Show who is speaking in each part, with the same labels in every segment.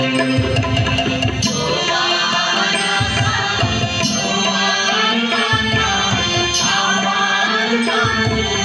Speaker 1: Thank you.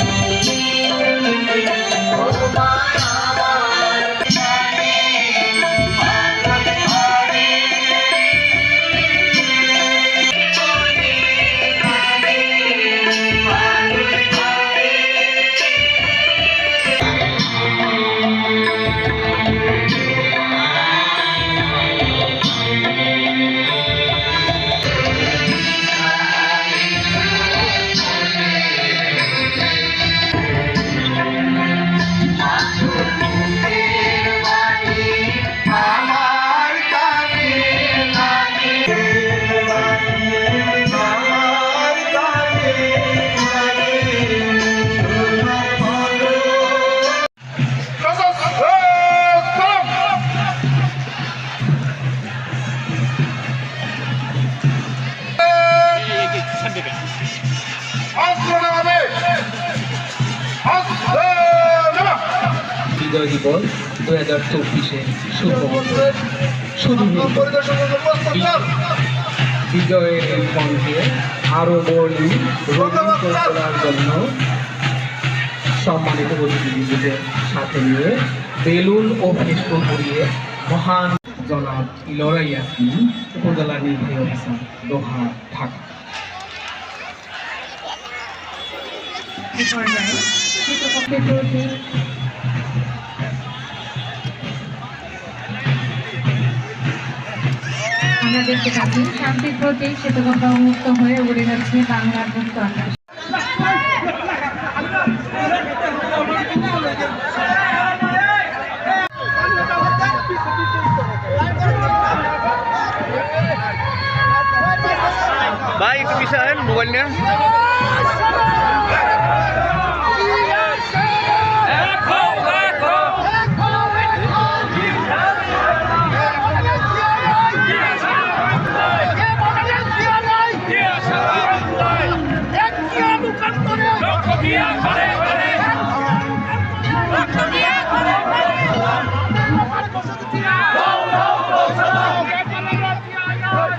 Speaker 1: Football দু হাজার চব্বিশে। বিজয়ের বলি জন্য সম্মানিত সাথে নিয়ে বেলুন ও উড়িয়ে মহান জনাব লড়াই ইয়াসমিন, উপজেলা নির্বাহী অফিসার, দোহা, ঢাকা
Speaker 2: আমরা দেখতে পাচ্ছি শান্তির প্রতি শীতপক্ষ উন্মুক্ত হয়ে উড়ে যাচ্ছে বাংলার মুক্ত আকাশ।
Speaker 3: ভাই একটু পিছিয়ে মোবাইল নিয়ে?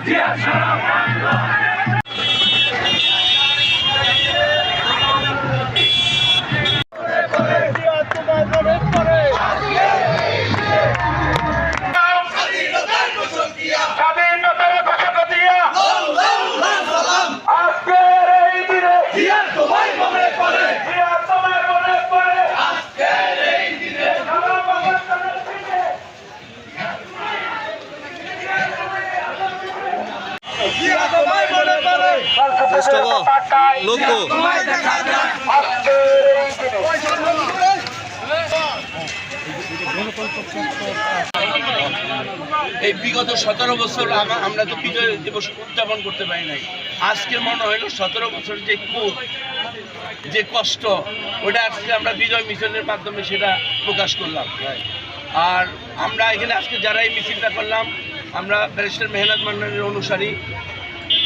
Speaker 4: স্বাধীনতার
Speaker 3: লোক
Speaker 4: এই
Speaker 5: বিগত সতেরো বছর আমা- আমরা তো বিজয় দিবস উদযাপন করতে পারি নাই। আজকে মনে হলো সতেরো বছর যে খুব যে কষ্ট ওটা আজকে আমরা বিজয় মিশনের মাধ্যমে সেটা প্রকাশ করলাম। আর আমরা এখানে আজকে যারা এই মিছিলটা করলাম, আমরা ব্যারিস্টার মেহনাত মান্নানের অনুসারী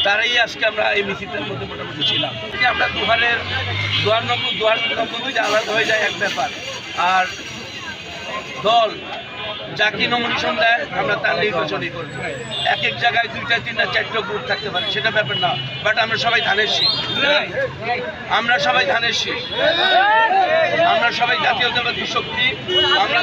Speaker 5: তারাই আজকে আমরা এই মিছিলটার মধ্যে মোটামুটি ছিলাম। আমরা দুহারের দুয়ার নম্বর দুয়ার নম্বর যে আলাদা হয়ে যায় এক ব্যাপার। আর দল যাকে নমিনেশন দেয় আমরা তার নির্বাচনই করব এক এক জায়গায় দুইটা, তিনটা, চারটা গ্রুপ থাকতে পারে, সেটা ব্যাপার না। বাট আমরা সবাই ধানের শীষ। আমরা সবাই ধানের শীষ। আমরা সবাই জাতীয়তাবাদী শক্তি। আমরা